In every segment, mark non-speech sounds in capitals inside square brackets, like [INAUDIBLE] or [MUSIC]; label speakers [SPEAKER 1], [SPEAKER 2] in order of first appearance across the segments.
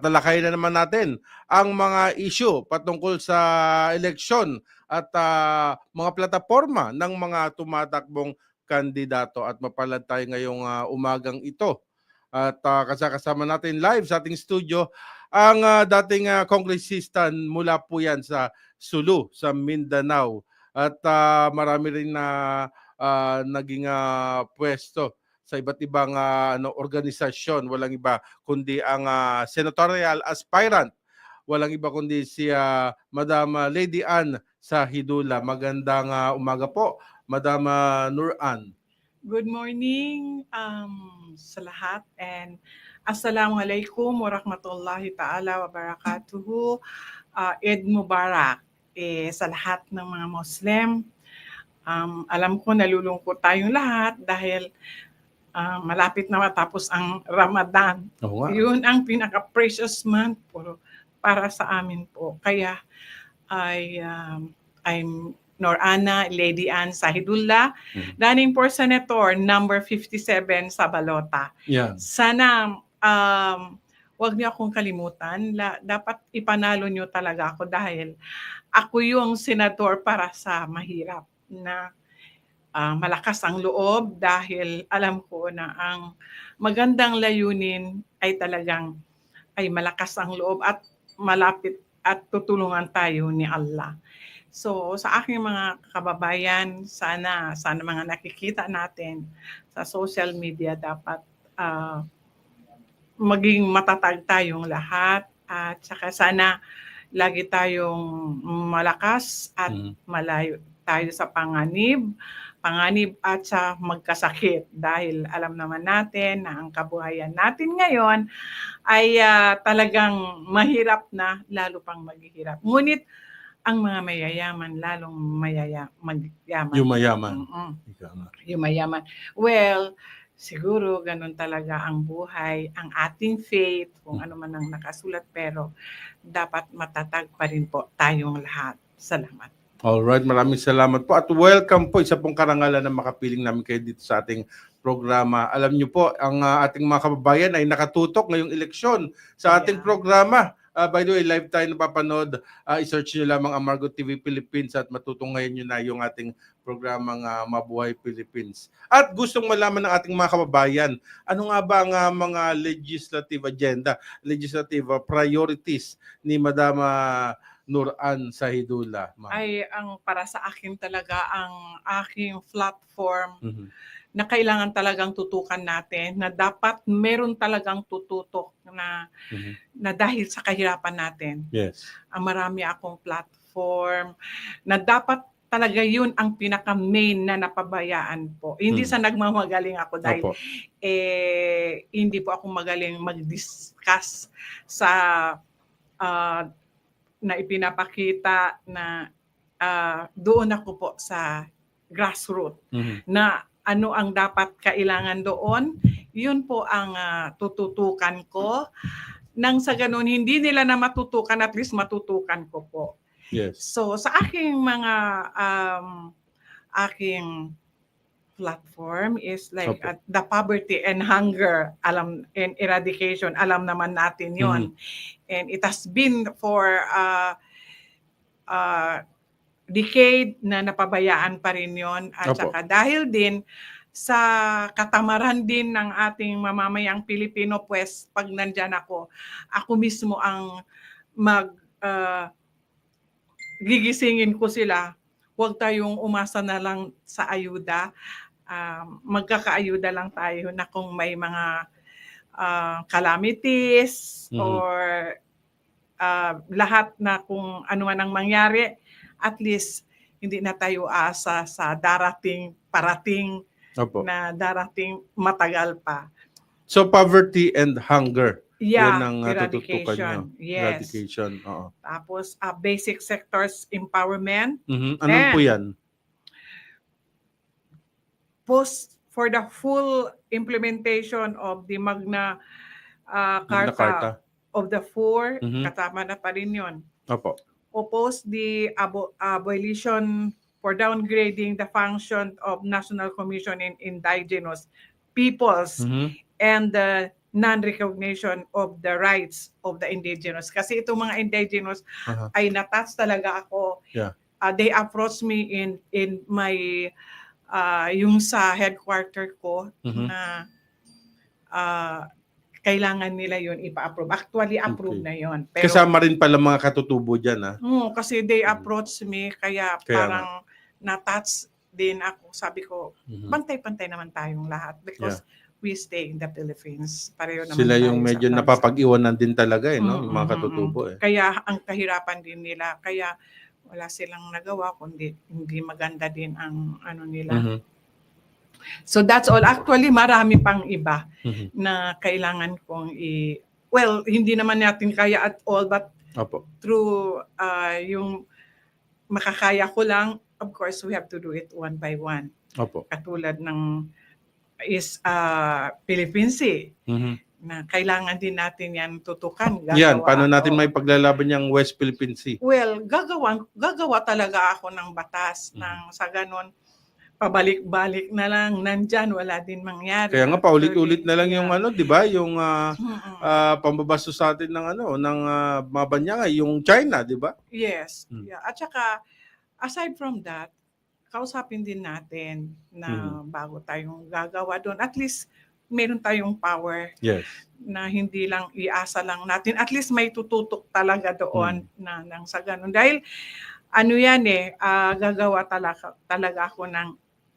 [SPEAKER 1] talakayin na naman natin ang mga issue patungkol sa eleksyon at ah, mga plataforma ng mga tumatakbong kandidato at mapalad tayo ngayong ah, umagang ito. At ah, kasama natin live sa ating studio ang ah, dating uh, kongresista mula po yan sa Sulu, sa Mindanao. At ah, marami rin na ah, naging ah, pwesto sa iba't ibang ah, ano, organisasyon. Walang iba kundi ang ah, senatorial aspirant. Walang iba kundi si ah, Madam Lady Ann sa Hidula. Magandang ah, umaga po, Madam Nur Ann.
[SPEAKER 2] Good morning um, sa lahat and Assalamualaikum warahmatullahi ta'ala wabarakatuhu. Uh, Eid Mubarak eh, sa lahat ng mga Muslim. Um, alam ko nalulungkot tayong lahat dahil uh, malapit na matapos ang Ramadan.
[SPEAKER 1] Oo nga.
[SPEAKER 2] Yun ang pinaka-precious month po para sa amin po. Kaya I, um, I'm Norana Lady Ann Sahidullah,
[SPEAKER 1] Mhm.
[SPEAKER 2] running for Senator number 57 sa Balota.
[SPEAKER 1] Yan.
[SPEAKER 2] Sana um, wag niyo akong kalimutan. La, dapat ipanalo niyo talaga ako dahil ako yung senador para sa mahirap na ah, malakas ang loob dahil alam ko na ang magandang layunin ay talagang ay malakas ang loob at malapit at tutulungan tayo ni Allah. So sa aking mga kababayan, sana sana mga nakikita natin sa social media dapat ah, maging matatag tayong lahat at saka sana lagi tayong malakas at
[SPEAKER 1] Mhm.
[SPEAKER 2] malayo tayo sa panganib, panganib at sa magkasakit dahil alam naman natin na ang kabuhayan natin ngayon ay ah, talagang mahirap na lalo pang maghihirap. Ngunit ang mga mayayaman lalong mayaya magyaman.
[SPEAKER 1] Yumayaman.
[SPEAKER 2] Mm-mm yumayaman. Well, siguro ganun talaga ang buhay, ang ating faith, kung ano man ang nakasulat, pero dapat matatag pa rin po tayong lahat. Salamat.
[SPEAKER 1] Alright, maraming salamat po at welcome po. Isa pong karangalan na makapiling namin kayo dito sa ating programa. Alam niyo po, ang ah, ating mga kababayan ay nakatutok ngayong eleksyon sa ating
[SPEAKER 2] Yeah.
[SPEAKER 1] programa. Ah, by the way, live tayo napapanood. Ah, i-search niyo lamang ang Margo TV Philippines at matutunghayan niyo na yung ating programang ah, Mabuhay Philippines. At gustong malaman ng ating mga kababayan, ano nga ba ang ah, mga legislative agenda, legislative ah, priorities ni Madama Nur Ann Sahidula? ma'am?
[SPEAKER 2] Ay, ang para sa akin talaga, ang aking platform
[SPEAKER 1] Mhm.
[SPEAKER 2] na kailangan talagang tutukan natin, na dapat meron talagang tututok na,
[SPEAKER 1] Mhm.
[SPEAKER 2] na dahil sa kahirapan natin.
[SPEAKER 1] Yes.
[SPEAKER 2] ang marami akong platform na dapat talaga yun ang pinaka-main na napabayaan po. Hindi
[SPEAKER 1] Hmm.
[SPEAKER 2] sa nagmamagaling ako dahil
[SPEAKER 1] Opo.
[SPEAKER 2] eh, hindi po ako magaling mag-discuss sa ah, na ipinapakita na ah, doon ako po sa grassroots
[SPEAKER 1] Mhm.
[SPEAKER 2] na ano ang dapat kailangan doon, yun po ang ah, tututukan ko. Nang sa ganun, hindi nila na matutukan, at least matutukan ko po.
[SPEAKER 1] Yes.
[SPEAKER 2] So, sa aking mga, um, aking platform is like
[SPEAKER 1] Opo.
[SPEAKER 2] at the poverty and hunger alam and eradication alam naman natin yon and it has been for uh, uh, decade na napabayaan pa rin yon at
[SPEAKER 1] Opo.
[SPEAKER 2] saka dahil din sa katamaran din ng ating mamamayang Pilipino pues pag nandyan ako ako mismo ang mag uh, gigisingin ko sila. Huwag tayong umasa na lang sa ayuda um, magkakaayuda lang tayo na kung may mga ah, calamities
[SPEAKER 1] Mhm.
[SPEAKER 2] or ah, lahat na kung ano man ang mangyari, at least hindi na tayo asa sa darating, parating
[SPEAKER 1] Opo.
[SPEAKER 2] na darating matagal pa.
[SPEAKER 1] So poverty and hunger.
[SPEAKER 2] Yeah,
[SPEAKER 1] Yan ang uh, tututukan nyo.
[SPEAKER 2] Yes.
[SPEAKER 1] Eradication. Oo.
[SPEAKER 2] Tapos ah, basic sectors empowerment,
[SPEAKER 1] Mhm. Ano
[SPEAKER 2] Then,
[SPEAKER 1] po yan?
[SPEAKER 2] Post for the full implementation of the Magna ah,
[SPEAKER 1] Magna
[SPEAKER 2] Carta,
[SPEAKER 1] Carta.
[SPEAKER 2] of the Four,
[SPEAKER 1] Mhm.
[SPEAKER 2] kasama na pa rin yun.
[SPEAKER 1] Opo.
[SPEAKER 2] Oppose the abo- abolition for downgrading the function of National Commission in Indigenous Peoples
[SPEAKER 1] Mhm.
[SPEAKER 2] and the non-recognition of the rights of the indigenous. Kasi itong mga indigenous
[SPEAKER 1] Aha.
[SPEAKER 2] ay natouch talaga ako.
[SPEAKER 1] Yeah.
[SPEAKER 2] Uh, they approached me in in my uh, yung sa headquarter ko
[SPEAKER 1] Mhm.
[SPEAKER 2] na uh, kailangan nila yun ipa-approve. Actually, approve
[SPEAKER 1] Okay.
[SPEAKER 2] na yun. Pero,
[SPEAKER 1] Kasama rin pala mga katutubo dyan, ah.
[SPEAKER 2] Oo, kasi they
[SPEAKER 1] Mm.
[SPEAKER 2] approached me, kaya,
[SPEAKER 1] Kaya
[SPEAKER 2] parang na-touch din ako. Sabi ko,
[SPEAKER 1] Mhm.
[SPEAKER 2] pantay-pantay naman tayong lahat because we stay in the Philippines. Pareho naman
[SPEAKER 1] Sila yung medyo napapag-iwanan din talaga, eh, no?
[SPEAKER 2] Mm,
[SPEAKER 1] Yung mga
[SPEAKER 2] mm,
[SPEAKER 1] katutubo, eh.
[SPEAKER 2] Kaya ang kahirapan din nila, kaya wala silang nagawa kundi hindi maganda din ang ano nila.
[SPEAKER 1] Mhm.
[SPEAKER 2] So that's all. Actually, marami pang iba
[SPEAKER 1] Mhm.
[SPEAKER 2] na kailangan kong i well, hindi naman natin kaya at all but
[SPEAKER 1] Opo.
[SPEAKER 2] through uh, yung makakaya ko lang, of course, we have to do it one by one.
[SPEAKER 1] Opo.
[SPEAKER 2] Katulad ng is uh, Philippine Sea
[SPEAKER 1] Mhm.
[SPEAKER 2] Na kailangan din natin yan tutukan.
[SPEAKER 1] Yan,
[SPEAKER 2] Gagawa
[SPEAKER 1] paano natin
[SPEAKER 2] ako.
[SPEAKER 1] may paglalaban yung West Philippine Sea?
[SPEAKER 2] Well, gagawa, gagawa talaga ako ng batas
[SPEAKER 1] Mhm.
[SPEAKER 2] ng sa ganon pabalik-balik na lang nandyan wala din mangyari.
[SPEAKER 1] Kaya nga paulit-ulit na lang yung ano, 'di ba? Yung ah,
[SPEAKER 2] Mm-mm.
[SPEAKER 1] ah, pambabastos sa atin ng ano, ng uh, mga banyangay, yung China, 'di ba?
[SPEAKER 2] Yes.
[SPEAKER 1] Mm.
[SPEAKER 2] Yeah. At saka, aside from that, kausapin din natin na
[SPEAKER 1] Mm-hmm.
[SPEAKER 2] bago tayong gagawa doon, at least meron tayong power
[SPEAKER 1] Yes.
[SPEAKER 2] na hindi lang iasa lang natin. At least may tututok talaga doon
[SPEAKER 1] Mm.
[SPEAKER 2] na nang sa ganun. Dahil ano yan eh, ah, gagawa talaga, talaga ako ng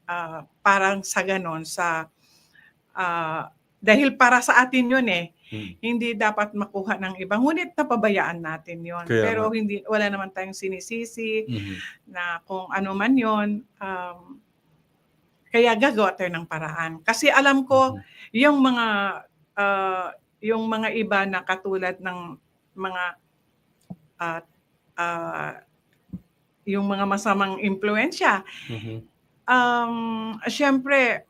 [SPEAKER 2] ah, parang sa ganun, sa ah, dahil para sa atin yun eh,
[SPEAKER 1] Mm.
[SPEAKER 2] hindi dapat makuha ng iba. Ngunit napabayaan natin yon. Pero hindi wala naman tayong sinisisi
[SPEAKER 1] Mhm.
[SPEAKER 2] na kung ano man yon. Um, kaya gagawa tayo ng paraan. Kasi alam ko,
[SPEAKER 1] Mhm.
[SPEAKER 2] yung mga ah, yung mga iba na katulad ng mga at ah, yung mga masamang impluensya,
[SPEAKER 1] Mhm.
[SPEAKER 2] um, syempre,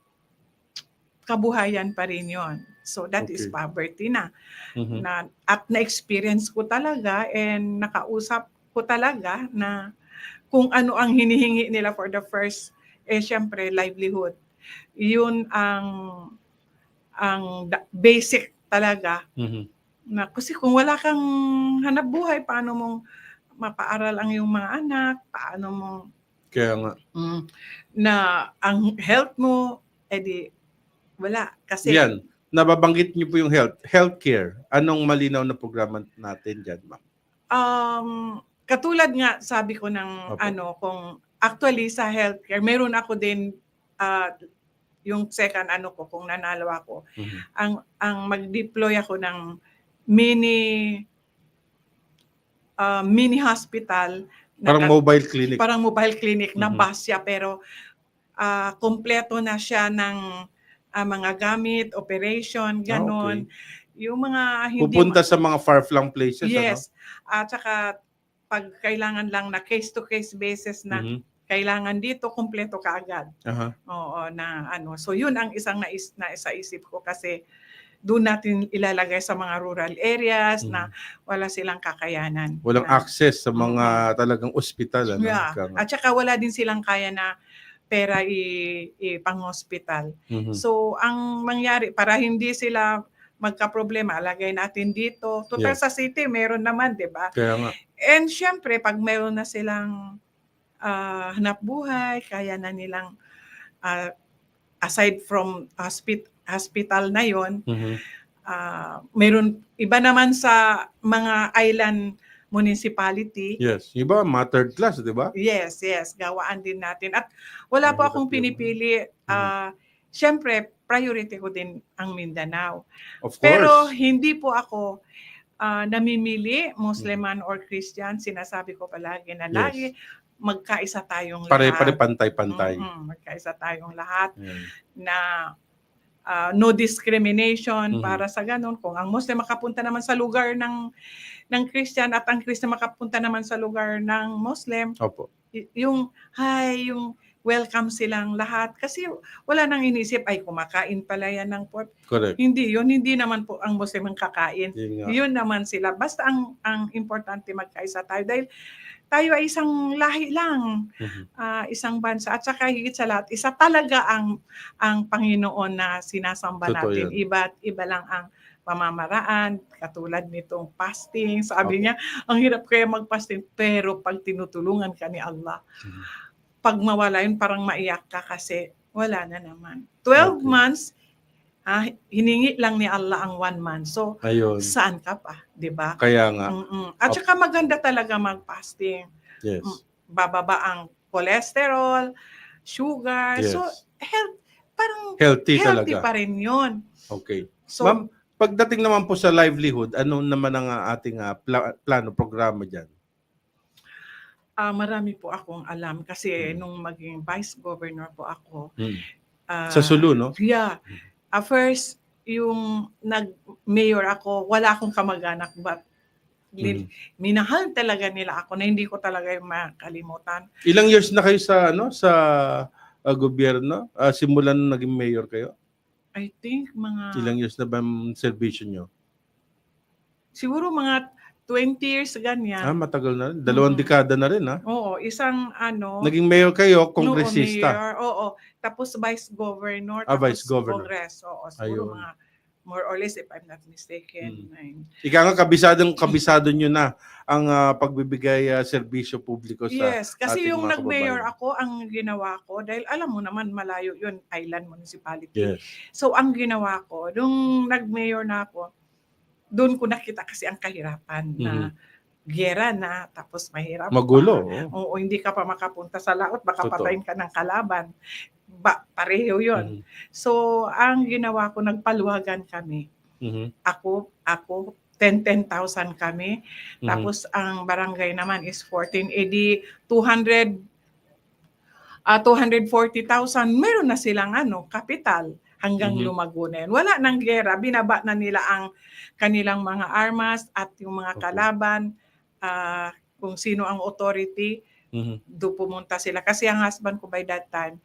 [SPEAKER 2] kabuhayan pa rin yon. So that is
[SPEAKER 1] Okay.
[SPEAKER 2] poverty na.
[SPEAKER 1] Mhm.
[SPEAKER 2] na at na-experience ko talaga and nakausap ko talaga na kung ano ang hinihingi nila for the first eh syempre livelihood yun ang ang basic talaga
[SPEAKER 1] Mhm.
[SPEAKER 2] na kasi kung wala kang hanap buhay paano mong mapaaral ang iyong mga anak paano mo
[SPEAKER 1] Kaya nga.
[SPEAKER 2] mm, na ang health mo edi wala kasi
[SPEAKER 1] Yan. Nababanggit niyo po yung health, healthcare. Anong malinaw na programa natin diyan, ma'am?
[SPEAKER 2] Um, katulad nga sabi ko ng
[SPEAKER 1] Opo.
[SPEAKER 2] ano kung actually sa healthcare meron ako din ah, yung second ano ko kung nanalo ako
[SPEAKER 1] Mhm.
[SPEAKER 2] ang ang mag-deploy ako ng mini ah, mini hospital na
[SPEAKER 1] Parang
[SPEAKER 2] kat-
[SPEAKER 1] mobile clinic.
[SPEAKER 2] parang mobile clinic na
[SPEAKER 1] Mhm.
[SPEAKER 2] bus siya pero ah, kompleto na siya ng ah, mga gamit, operation, ganon. Yung mga hindi
[SPEAKER 1] Ah, Pupunta sa mga far-flung places,
[SPEAKER 2] Yes. At saka pag kailangan lang na case-to-case basis
[SPEAKER 1] ano?
[SPEAKER 2] na
[SPEAKER 1] Mhm.
[SPEAKER 2] Kailangan dito, kumpleto ka agad.
[SPEAKER 1] Aha.
[SPEAKER 2] Oo, na ano. So yun ang isang nais, na sa isip ko kasi doon natin ilalagay sa mga rural areas na wala silang kakayanan.
[SPEAKER 1] Walang
[SPEAKER 2] na,
[SPEAKER 1] access sa mga talagang ospital. Ano?
[SPEAKER 2] Yeah. At saka wala din silang kaya na pera i, i pang-hospital.
[SPEAKER 1] Mhm.
[SPEAKER 2] So ang mangyari para hindi sila magka-problema, alagay natin dito. Total
[SPEAKER 1] Yes.
[SPEAKER 2] sa city meron naman, 'di ba?
[SPEAKER 1] Kaya nga.
[SPEAKER 2] And syempre, pag meron na silang ah, hanap buhay, kaya na nilang ah, aside from hospit- hospital na yon,
[SPEAKER 1] Mhm.
[SPEAKER 2] ah, meron iba naman sa mga island municipality.
[SPEAKER 1] Yes. Iba, mga third class, di ba?
[SPEAKER 2] Yes, yes, gawaan din natin. At wala po akong pinipili. ah, Syempre, priority ko din ang Mindanao.
[SPEAKER 1] Of course.
[SPEAKER 2] Pero hindi po ako ah, namimili, Musliman or Christian. Sinasabi ko palagi na
[SPEAKER 1] Yes.
[SPEAKER 2] lagi magkaisa tayong
[SPEAKER 1] Pare-pare
[SPEAKER 2] lahat.
[SPEAKER 1] pantay-pantay.
[SPEAKER 2] Mm-mm, magkaisa tayong lahat
[SPEAKER 1] Yan.
[SPEAKER 2] na ah, no discrimination
[SPEAKER 1] Mhm.
[SPEAKER 2] para sa ganun. Kung ang Muslim makapunta naman sa lugar ng ng Christian at ang Christian makapunta naman sa lugar ng Muslim,
[SPEAKER 1] Opo.
[SPEAKER 2] y- yung hi, yung welcome silang lahat. Kasi wala nang inisip, ay kumakain pala yan ng pork.
[SPEAKER 1] Correct.
[SPEAKER 2] Hindi, yun hindi naman po ang Muslim ang kakain.
[SPEAKER 1] Yun
[SPEAKER 2] naman sila. Basta ang ang importante magkaisa tayo dahil tayo ay isang lahi lang,
[SPEAKER 1] Mhm.
[SPEAKER 2] ah, isang bansa at saka higit sa lahat, isa talaga ang ang Panginoon na sinasamba
[SPEAKER 1] Totoo
[SPEAKER 2] natin.
[SPEAKER 1] yan.
[SPEAKER 2] Iba iba lang ang pamamaraan, katulad nitong fasting. Sabi niya, ang hirap kaya mag-fasting, pero pag tinutulungan ka ni Allah,
[SPEAKER 1] Mhm.
[SPEAKER 2] pag mawala yun, parang maiyak ka kasi wala na naman. 12
[SPEAKER 1] Okay.
[SPEAKER 2] months, ah, hiningi lang ni Allah ang one month. So,
[SPEAKER 1] Ayun.
[SPEAKER 2] saan ka pa, di ba?
[SPEAKER 1] Kaya nga.
[SPEAKER 2] Mm-mm. At saka maganda talaga mag-fasting.
[SPEAKER 1] Yes.
[SPEAKER 2] Mm. Bababa ang cholesterol, sugar.
[SPEAKER 1] Yes.
[SPEAKER 2] So, health, parang
[SPEAKER 1] Healthy,
[SPEAKER 2] healthy
[SPEAKER 1] talaga.
[SPEAKER 2] pa rin yun.
[SPEAKER 1] Okay.
[SPEAKER 2] So,
[SPEAKER 1] Ma'am, pagdating naman po sa livelihood, ano naman ang ating ah, pla- plano, programa dyan?
[SPEAKER 2] ah, marami po akong alam kasi
[SPEAKER 1] Mm.
[SPEAKER 2] nung maging vice governor po ako.
[SPEAKER 1] Mm.
[SPEAKER 2] ah,
[SPEAKER 1] Sa Sulu, no?
[SPEAKER 2] Yeah. Ah, first, yung nag-mayor ako, wala akong kamag-anak but
[SPEAKER 1] Mm.
[SPEAKER 2] minahal talaga nila ako na hindi ko talaga yung makalimutan.
[SPEAKER 1] Ilang years na kayo sa ano sa ah, gobyerno? Ah, simulan nung naging mayor kayo?
[SPEAKER 2] I think mga
[SPEAKER 1] Ilang years na ba ang servisyo nyo?
[SPEAKER 2] siguro mga 20 years
[SPEAKER 1] Ah,
[SPEAKER 2] ganyan.
[SPEAKER 1] matagal na rin. Dalawang
[SPEAKER 2] Mm.
[SPEAKER 1] dekada na rin, ha?
[SPEAKER 2] Oo, isang ano
[SPEAKER 1] Naging mayor kayo, kongresista.
[SPEAKER 2] mayor, oo. Tapos vice governor,
[SPEAKER 1] Ah, vice governor.
[SPEAKER 2] Congress. Oo, siguro
[SPEAKER 1] Ayun.
[SPEAKER 2] mga more or less if I'm not mistaken.
[SPEAKER 1] Mm.
[SPEAKER 2] Nine.
[SPEAKER 1] Ika nga, kabisadong kabisado nyo na ang ah, pagbibigay ah, serbisyo publiko sa...
[SPEAKER 2] Yes, kasi yung nag-mayor ako, ang ginawa ko, dahil alam mo naman, malayo yun, island municipality.
[SPEAKER 1] Yes.
[SPEAKER 2] So, ang ginawa ko, nung nag-mayor na ako, doon ko nakita kasi ang kahirapan na
[SPEAKER 1] Mhm.
[SPEAKER 2] gera na, tapos mahirap.
[SPEAKER 1] Magulo.
[SPEAKER 2] pa. Oo, hindi ka pa makapunta sa laot, baka
[SPEAKER 1] Totoo.
[SPEAKER 2] patayin ka ng kalaban. Ba, pareho yun.
[SPEAKER 1] Mhm.
[SPEAKER 2] So, ang ginawa ko, nagpaluwagan kami.
[SPEAKER 1] Mhm.
[SPEAKER 2] Ako, ako, 10-10,000 kami.
[SPEAKER 1] Mhm.
[SPEAKER 2] Tapos, ang barangay naman is 14. Eh di, 200, ah 240,000. Meron na silang ano, kapital hanggang
[SPEAKER 1] Mhm.
[SPEAKER 2] lumago na yun. Wala nang gera. Binaba na nila ang kanilang mga armas at yung mga
[SPEAKER 1] Okay.
[SPEAKER 2] kalaban. ah, kung sino ang authority
[SPEAKER 1] Mhm.
[SPEAKER 2] do pumunta sila. Kasi ang husband ko by that time,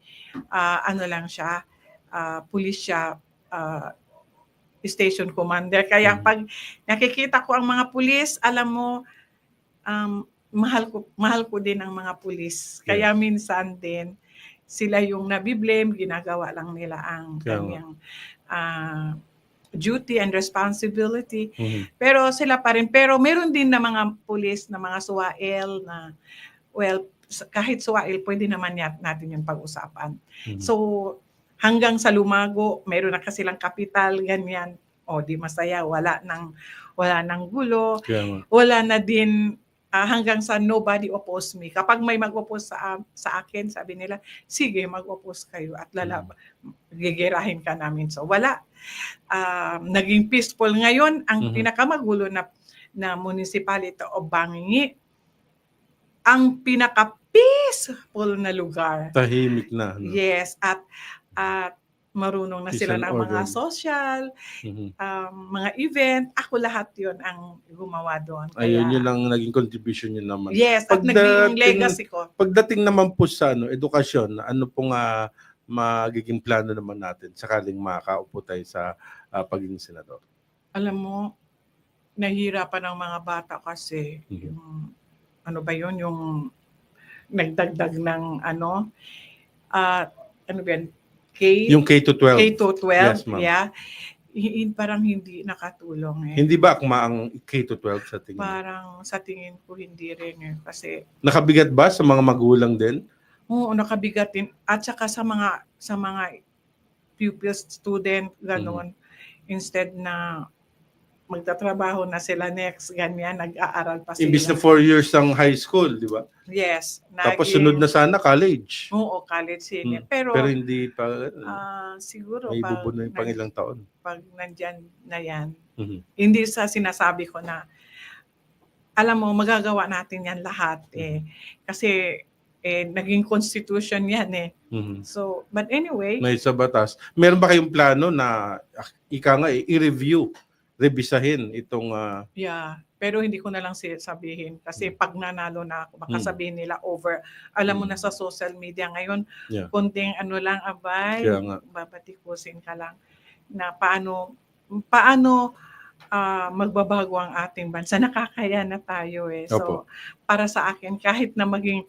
[SPEAKER 2] ah, ano lang siya, ah, police siya, ah, station commander. Kaya
[SPEAKER 1] Mhm.
[SPEAKER 2] pag nakikita ko ang mga pulis, alam mo, um, mahal ko mahal ko din ang mga pulis. Kaya minsan din sila yung nabiblame, ginagawa lang nila ang kanyang ah, duty and responsibility.
[SPEAKER 1] Mhm.
[SPEAKER 2] Pero sila pa rin. Pero meron din na mga pulis na mga suwael na, well, kahit suwael, pwede naman natin yung pag-usapan.
[SPEAKER 1] Mhm.
[SPEAKER 2] So, hanggang sa lumago, meron na kasi lang kapital, ganyan. O, di masaya, wala nang, wala nang gulo.
[SPEAKER 1] Nga.
[SPEAKER 2] Wala na din ah, hanggang sa nobody oppose me. Kapag may mag-oppose sa, sa akin, sabi nila, sige, mag-oppose kayo at lalab, gigirahin ka namin. So, wala. Um, naging peaceful. Ngayon, ang
[SPEAKER 1] Mhm.
[SPEAKER 2] pinakamagulo na, na municipality of Bangingi, ang pinaka-peaceful na lugar.
[SPEAKER 1] Tahimik na. no?
[SPEAKER 2] Yes, at at marunong na sila ng mga social,
[SPEAKER 1] Mhm.
[SPEAKER 2] um, mga event. Ako lahat yon ang gumawa doon. Kaya-
[SPEAKER 1] Ayun, yun ang naging contribution nyo naman.
[SPEAKER 2] Yes, at
[SPEAKER 1] Pagdating-
[SPEAKER 2] naging legacy ko.
[SPEAKER 1] Pagdating naman po sa ano, edukasyon, ano pong ah, magiging plano naman natin sakaling makaupo tayo sa ah, pagiging senador?
[SPEAKER 2] Alam mo, nahihirapan ang mga bata kasi
[SPEAKER 1] Mhm.
[SPEAKER 2] yung ano ba yun, yung nagdagdag ng ano, at ano ba yan, K,
[SPEAKER 1] Yung K to 12.
[SPEAKER 2] K to 12,
[SPEAKER 1] Yes, ma'am.
[SPEAKER 2] yeah. Hi- parang hindi nakatulong eh.
[SPEAKER 1] Hindi ba akma ang K to 12 sa tingin? mo?
[SPEAKER 2] Parang sa tingin ko hindi rin eh. Kasi
[SPEAKER 1] Nakabigat ba sa mga magulang din?
[SPEAKER 2] Oo, nakabigat din. At saka sa mga sa mga pupils, student, gano'n. Instead na magtatrabaho na sila next, ganyan, nag-aaral pa sila.
[SPEAKER 1] Imbis na 4 years ang high school, di ba?
[SPEAKER 2] Yes.
[SPEAKER 1] Tapos
[SPEAKER 2] naging-
[SPEAKER 1] sunod na sana college.
[SPEAKER 2] Oo, college senior.
[SPEAKER 1] Hmm.
[SPEAKER 2] Pero,
[SPEAKER 1] Pero hindi pa,
[SPEAKER 2] ah, siguro
[SPEAKER 1] may
[SPEAKER 2] pag,
[SPEAKER 1] bubuno yung pang ilang taon.
[SPEAKER 2] pag nandyan na yan,
[SPEAKER 1] Mhm.
[SPEAKER 2] hindi sa sinasabi ko na, alam mo, magagawa natin yan lahat eh. Kasi, eh, naging constitution yan eh.
[SPEAKER 1] Mhm.
[SPEAKER 2] So, but anyway,
[SPEAKER 1] May sa batas. Meron ba kayong plano na ah, ika nga eh, i-review, rebisahin itong ah,
[SPEAKER 2] Yeah, pero hindi ko na lang sabihin kasi pag nanalo na ako, baka
[SPEAKER 1] Mm.
[SPEAKER 2] sabihin nila over. Alam mo na sa social media ngayon,
[SPEAKER 1] Yeah.
[SPEAKER 2] konting ano lang abay, babatikusin ka lang na paano paano ah, magbabago ang ating bansa. Nakakaya na tayo eh. So,
[SPEAKER 1] Opo.
[SPEAKER 2] para sa akin, kahit na maging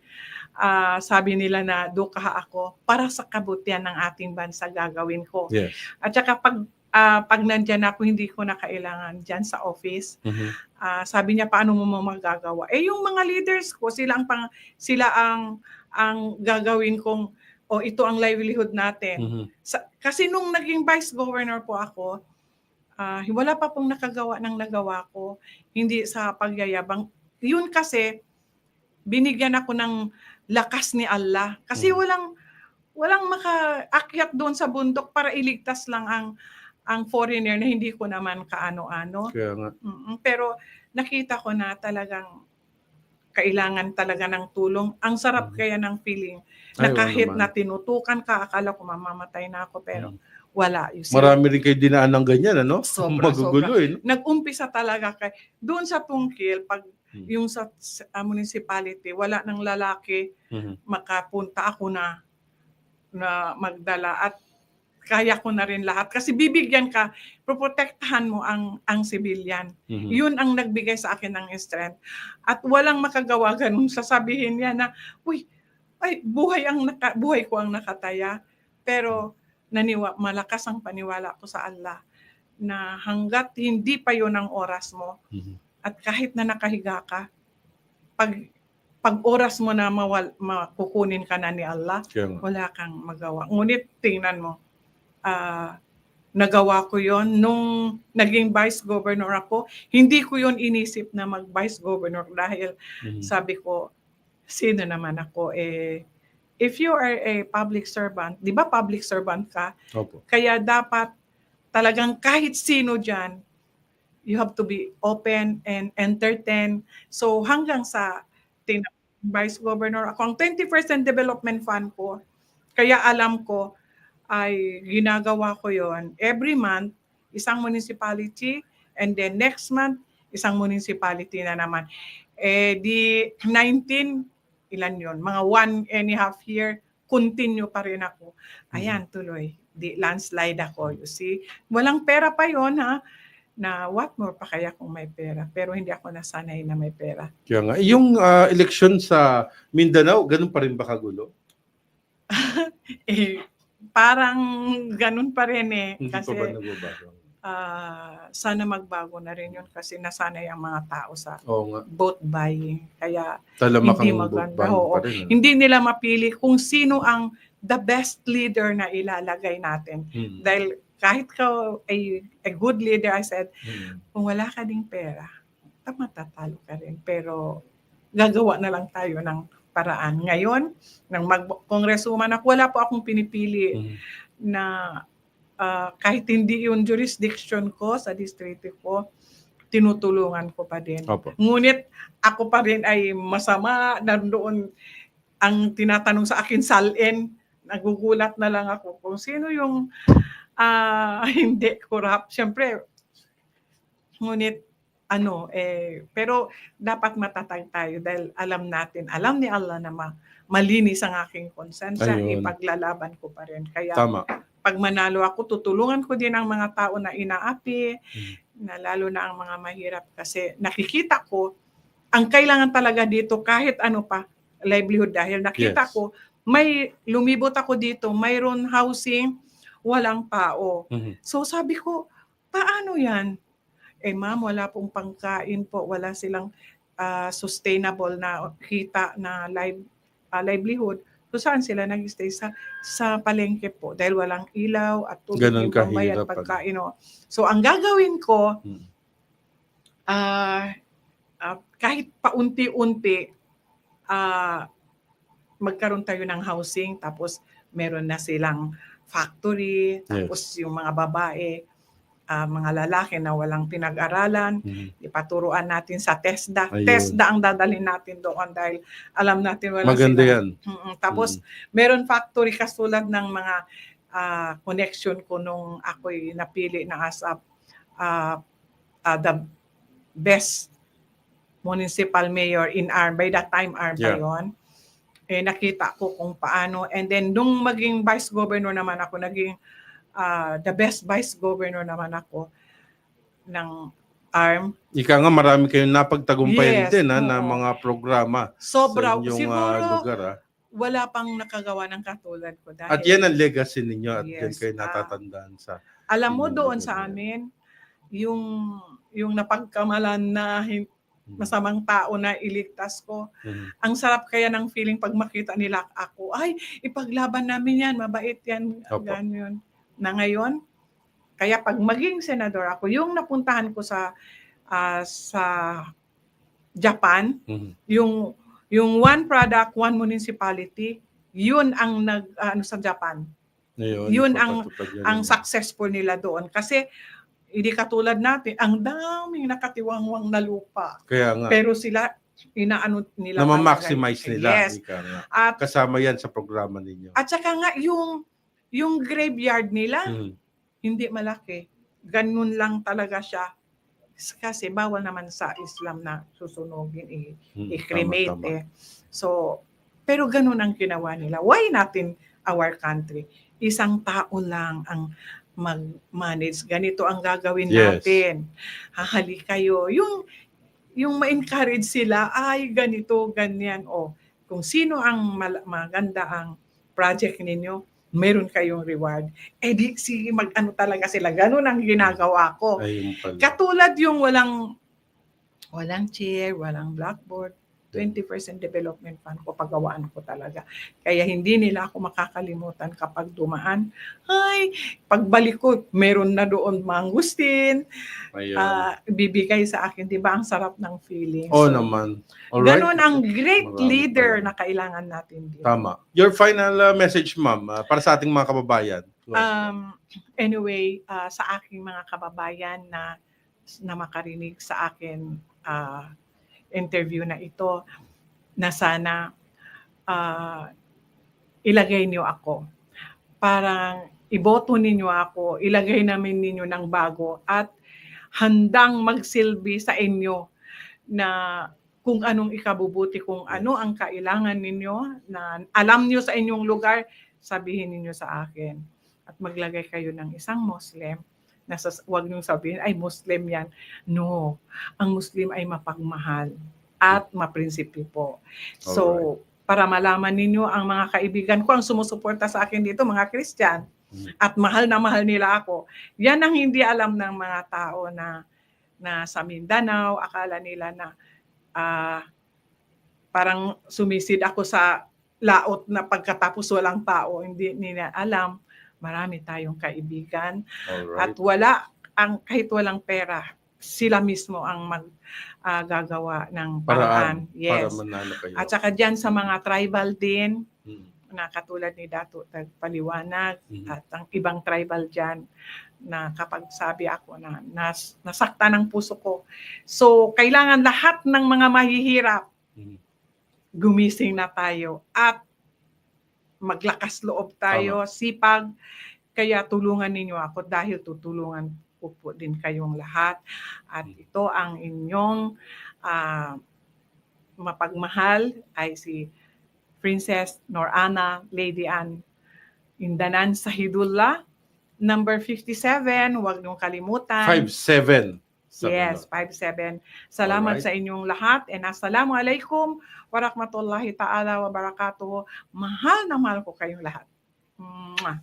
[SPEAKER 2] ah, sabi nila na duka ako, para sa kabutihan ng ating bansa gagawin ko.
[SPEAKER 1] Yes.
[SPEAKER 2] At saka pag ah, pag nandyan ako, hindi ko na kailangan dyan sa office.
[SPEAKER 1] Mhm.
[SPEAKER 2] Ah, sabi niya, paano mo magagawa? Eh, yung mga leaders ko, sila ang, pang, sila ang, ang gagawin kong, o ito ang livelihood natin.
[SPEAKER 1] Mhm.
[SPEAKER 2] Sa, kasi nung naging vice governor po ako, ah, wala pa pong nakagawa ng nagawa ko, hindi sa pagyayabang. Yun kasi, binigyan ako ng lakas ni Allah. Kasi
[SPEAKER 1] Mhm.
[SPEAKER 2] walang, walang makaakyat doon sa bundok para iligtas lang ang ang foreigner na hindi ko naman kaano-ano.
[SPEAKER 1] Kaya nga.
[SPEAKER 2] Mm, Pero nakita ko na talagang kailangan talaga ng tulong. Ang sarap
[SPEAKER 1] Mhm.
[SPEAKER 2] kaya ng feeling
[SPEAKER 1] Ay,
[SPEAKER 2] na
[SPEAKER 1] oo
[SPEAKER 2] kahit na tinutukan ka, akala ko mamamatay na ako, pero
[SPEAKER 1] Mm.
[SPEAKER 2] wala. You see,
[SPEAKER 1] Marami rin kayo dinaan ng ganyan, ano? [LAUGHS]
[SPEAKER 2] Sobra,
[SPEAKER 1] Magugulo, eh. no?
[SPEAKER 2] Nag-umpisa talaga kay doon sa Tungkil, pag
[SPEAKER 1] Hmm.
[SPEAKER 2] yung sa sa municipality, wala ng lalaki
[SPEAKER 1] Mhm.
[SPEAKER 2] makapunta ako na na magdala at kaya ko na rin lahat kasi bibigyan ka, proprotektahan mo ang ang civilian.
[SPEAKER 1] Mhm.
[SPEAKER 2] Yun ang nagbigay sa akin ng strength. At walang makagawa ganun sasabihin niya na, uy, ay buhay ang naka, buhay ko ang nakataya. Pero naniwa, malakas ang paniwala ko sa Allah na hanggat hindi pa yun ang oras mo
[SPEAKER 1] Mhm.
[SPEAKER 2] at kahit na nakahiga ka, pag pag oras mo na mawal, makukunin ka na ni Allah,
[SPEAKER 1] Kaya
[SPEAKER 2] wala kang magawa. Ngunit tingnan mo, ah, nagawa ko yon nung naging vice governor ako. Hindi ko yon inisip na mag vice governor dahil
[SPEAKER 1] Mhm.
[SPEAKER 2] sabi ko, sino naman ako? Eh, if you are a public servant, di ba public servant ka?
[SPEAKER 1] Opo.
[SPEAKER 2] Kaya dapat talagang kahit sino dyan, you have to be open and entertain. So hanggang sa vice governor ako, ang 20% development fund ko, kaya alam ko ay ginagawa ko yon every month, isang municipality, and then next month, isang municipality na naman. Eh di 19, ilan yon Mga one and a half year, continue pa rin ako. Ayan, tuloy. Di landslide ako, you see. Walang pera pa yon ha na what more pa kaya kung may pera. Pero hindi ako nasanay na may pera.
[SPEAKER 1] Kaya nga. Yung ah, eleksyon sa Mindanao, ganun pa rin ba kagulo? [LAUGHS]
[SPEAKER 2] Eh, parang ganun pa rin eh.
[SPEAKER 1] Hindi
[SPEAKER 2] Kasi
[SPEAKER 1] pa ba nagbabago?
[SPEAKER 2] ah, sana magbago na rin yun kasi nasanay ang mga tao sa
[SPEAKER 1] Oo nga.
[SPEAKER 2] vote buying. Kaya
[SPEAKER 1] Talamakang
[SPEAKER 2] Hindi maganda, oo.
[SPEAKER 1] pa rin. ano?
[SPEAKER 2] hindi nila mapili kung sino ang the best leader na ilalagay natin.
[SPEAKER 1] Mhm.
[SPEAKER 2] Dahil kahit ka a, a good leader, I said,
[SPEAKER 1] Mhm.
[SPEAKER 2] kung wala ka ding pera, ta- matatalo ka rin. Pero gagawa na lang tayo ng paraan. Ngayon, nang mag-kongresuman ako, wala po akong pinipili
[SPEAKER 1] Mhm.
[SPEAKER 2] na ah, kahit hindi yung jurisdiction ko sa distrito ko, tinutulungan ko pa din.
[SPEAKER 1] Opo.
[SPEAKER 2] Ngunit ako pa rin ay masama, nandoon ang tinatanong sa akin salin, nagugulat na lang ako kung sino yung ah, [LAUGHS] hindi corrupt. Siyempre, ngunit ano, eh, pero dapat matatag tayo dahil alam natin, alam ni Allah na ma- malinis ang aking konsensya,
[SPEAKER 1] Ayun.
[SPEAKER 2] ipaglalaban ko pa rin. Kaya
[SPEAKER 1] Tama.
[SPEAKER 2] pag manalo ako, tutulungan ko din ang mga tao na inaapi,
[SPEAKER 1] Mhm.
[SPEAKER 2] na lalo na ang mga mahirap kasi nakikita ko ang kailangan talaga dito kahit ano pa livelihood dahil nakita
[SPEAKER 1] Yes.
[SPEAKER 2] ko may lumibot ako dito mayroon housing walang tao
[SPEAKER 1] Mhm.
[SPEAKER 2] so sabi ko paano yan eh ma'am wala pong pangkain po wala silang ah, sustainable na kita na live ah, livelihood so saan sila nag-stay sa sa palengke po dahil walang ilaw at tubig
[SPEAKER 1] Ganun
[SPEAKER 2] yung
[SPEAKER 1] kahirap, ano.
[SPEAKER 2] pagkain oh. so ang gagawin ko
[SPEAKER 1] Mhm.
[SPEAKER 2] ah ah, kahit paunti-unti ah magkaroon tayo ng housing tapos meron na silang factory tapos yung mga babae ah, mga lalaki na walang pinag-aralan
[SPEAKER 1] Mhm.
[SPEAKER 2] ipaturuan natin sa TESDA
[SPEAKER 1] Ayun.
[SPEAKER 2] TESDA ang dadalhin natin doon dahil alam natin wala
[SPEAKER 1] Maganda
[SPEAKER 2] silang-
[SPEAKER 1] yan.
[SPEAKER 2] Mm-mm. Tapos, meron factory kasulad ng mga ah, connection ko nung ako'y napili na as a, ah, ah, the best municipal mayor in ARM. By that time, ARM pa
[SPEAKER 1] Yeah.
[SPEAKER 2] yun. Eh, nakita ko kung paano. And then, nung maging vice governor naman ako, naging ah, the best vice governor naman ako ng ARM.
[SPEAKER 1] Ika nga marami kayong napagtagumpayan
[SPEAKER 2] Yes,
[SPEAKER 1] din ha, na
[SPEAKER 2] oo.
[SPEAKER 1] mga programa
[SPEAKER 2] Sobra.
[SPEAKER 1] sa inyong ah,
[SPEAKER 2] Siguro,
[SPEAKER 1] lugar. Ha?
[SPEAKER 2] wala pang nakagawa ng katulad ko. Dahil,
[SPEAKER 1] At yan ang legacy ninyo at yan
[SPEAKER 2] Yes,
[SPEAKER 1] kayo
[SPEAKER 2] ah.
[SPEAKER 1] natatandaan sa
[SPEAKER 2] Alam mo doon sa amin, yung yung napagkamalan na hin- masamang tao na iligtas ko.
[SPEAKER 1] Mhm.
[SPEAKER 2] Ang sarap kaya ng feeling pag makita nila ako, ay, ipaglaban namin yan, mabait yan,
[SPEAKER 1] Opo.
[SPEAKER 2] ganyan. Na ngayon, kaya pag maging senador ako, yung napuntahan ko sa ah, sa Japan,
[SPEAKER 1] Mhm.
[SPEAKER 2] yung yung one product, one municipality, yun ang nag ano sa Japan.
[SPEAKER 1] Ngayon,
[SPEAKER 2] Yun ang- Ang successful nila doon kasi hindi katulad natin, ang daming nakatiwangwang na lupa.
[SPEAKER 1] Kaya nga,
[SPEAKER 2] Pero sila inaano nila
[SPEAKER 1] na
[SPEAKER 2] talaga.
[SPEAKER 1] ma-maximize nila.
[SPEAKER 2] Yes.
[SPEAKER 1] Nga.
[SPEAKER 2] At
[SPEAKER 1] Kasama yan sa programa ninyo.
[SPEAKER 2] at saka nga yung yung graveyard nila
[SPEAKER 1] Mhm.
[SPEAKER 2] hindi malaki. Ganun lang talaga siya. Kasi bawal naman sa Islam na susunugin, i-
[SPEAKER 1] Mhm.
[SPEAKER 2] i-cremate
[SPEAKER 1] Tama, tama.
[SPEAKER 2] eh. So, pero ganun ang ginawa nila. Why natin our country? Isang tao lang ang mag-manage. Ganito ang gagawin
[SPEAKER 1] Yes.
[SPEAKER 2] natin. Hahali kayo. Yung, yung ma-encourage sila, ay ganito, ganyan. O, kung sino ang maganda ang project ninyo, meron kayong reward. Eh di, si mag-ano talaga sila. Ganun ang ginagawa ko.
[SPEAKER 1] Ayun pala.
[SPEAKER 2] Katulad yung walang walang chair, walang blackboard, 20% development fund ko, pagawaan ko talaga. Kaya hindi nila ako makakalimutan kapag dumaan. Ay, pagbalik ko, meron na doon mangustin,
[SPEAKER 1] Ayun.
[SPEAKER 2] ah, bibigay sa akin. Di ba ang sarap ng feeling?
[SPEAKER 1] Oo
[SPEAKER 2] So,
[SPEAKER 1] naman. Alright.
[SPEAKER 2] Ganun ang great
[SPEAKER 1] Marami
[SPEAKER 2] leader na kailangan natin dito.
[SPEAKER 1] Tama. Your final uh, message, ma'am, uh, para sa ating mga kababayan.
[SPEAKER 2] Um, anyway, ah, sa aking mga kababayan na na makarinig sa akin ah, interview na ito, na sana ah, ilagay niyo ako. Parang iboto ninyo ako, ilagay namin ninyo ng bago at handang magsilbi sa inyo na kung anong ikabubuti, kung ano ang kailangan ninyo, na alam niyo sa inyong lugar, sabihin ninyo sa akin. At maglagay kayo ng isang Muslim na sa, wag niyong sabihin, ay Muslim yan. No, ang Muslim ay mapagmahal at maprinsipyo po. So, para malaman ninyo ang mga kaibigan ko ang sumusuporta sa akin dito, mga Christian,
[SPEAKER 1] Mm.
[SPEAKER 2] at mahal na mahal nila ako. Yan ang hindi alam ng mga tao na na sa Mindanao, akala nila na ah, parang sumisid ako sa laot na pagkatapos walang tao. Hindi nila alam. Marami tayong kaibigan. At
[SPEAKER 1] Alright.
[SPEAKER 2] wala, ang, kahit walang pera, sila mismo ang mag ah, gagawa ng
[SPEAKER 1] Paraan.
[SPEAKER 2] paraan. Yes.
[SPEAKER 1] Para manalo kayo.
[SPEAKER 2] At saka dyan sa mga tribal din,
[SPEAKER 1] Mhm.
[SPEAKER 2] na katulad ni Dato Tagpaliwanag
[SPEAKER 1] Mhm.
[SPEAKER 2] at ang ibang tribal dyan na kapag sabi ako na nas, nasakta ng puso ko. So, kailangan lahat ng mga mahihirap,
[SPEAKER 1] Mhm.
[SPEAKER 2] gumising na tayo at maglakas loob tayo, sipag. Kaya tulungan ninyo ako dahil tutulungan ko po din kayong lahat. At
[SPEAKER 1] Mm.
[SPEAKER 2] ito ang inyong ah, mapagmahal ay si Princess Norana Lady Anne Indanan Sahidullah. Number 57, huwag niyong kalimutan.
[SPEAKER 1] 5-7.
[SPEAKER 2] Yes,
[SPEAKER 1] mo.
[SPEAKER 2] 5-7. Salamat
[SPEAKER 1] Alright.
[SPEAKER 2] sa inyong lahat and assalamu alaikum wa rahmatullahi ta'ala wa barakatuh. Mahal na mahal ko kayong lahat. Mwah.